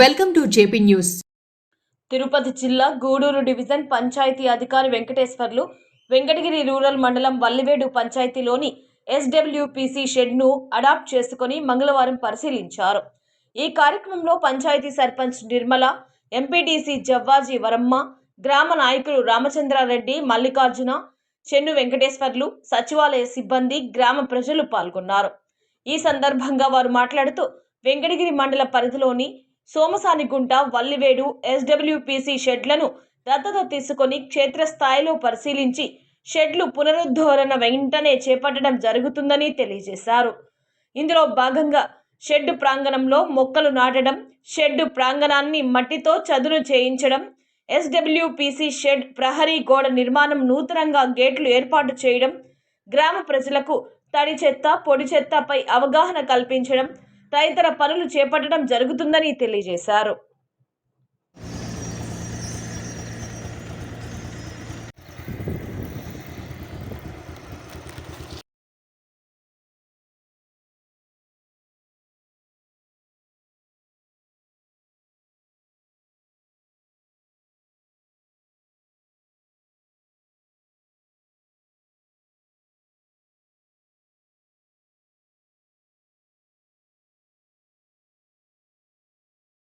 Welcome to JP news. Tirupati జిల్లా Gudur division panchayat అధికారి Venkateswarlu Venkatagiri rural మండలం వల్లివేడు పంచాయతీలోని ఎస్డబ్ల్యూపీసీ షెడ్ను అడాప్ట్ చేసుకుని మంగళవారం పరిశీలించారు. ఈ కార్యక్రమంలో పంచాయతీ సర్పంచ్ నిర్మల ఎంపీటీసీ జవ్వాజీ వరమ్మ గ్రామ నాయకులు రామచంద్రారెడ్డి మల్లికార్జున చెన్ను వెంకటేశ్వర్లు సచివాలయ సిబ్బంది గ్రామ ప్రజలు పాల్గొన్నారు. ఈ సందర్భంగా వారు మాట్లాడుతూ వెంకటగిరి మండల పరిధిలోని సోమసానిగుంట వల్లివేడు ఎస్డబ్ల్యూపీసీ షెడ్లను దత్తత తీసుకొని క్షేత్రస్థాయిలో పరిశీలించి షెడ్లు పునరుద్ధరణ వెంటనే చేపట్టడం జరుగుతుందని తెలియజేశారు. ఇందులో భాగంగా షెడ్డు ప్రాంగణంలో మొక్కలు నాటడం షెడ్డు ప్రాంగణాన్ని మట్టితో చదును చేయించడం ఎస్డబ్ల్యూపీసీ షెడ్ ప్రహరీ గోడ నిర్మాణం నూతనంగా గేట్లు ఏర్పాటు చేయడం గ్రామ ప్రజలకు తడి చెత్త పొడి చెత్తపై అవగాహన కల్పించడం తదితర పనులు చేపట్టడం జరుగుతుందని తెలియజేశారు.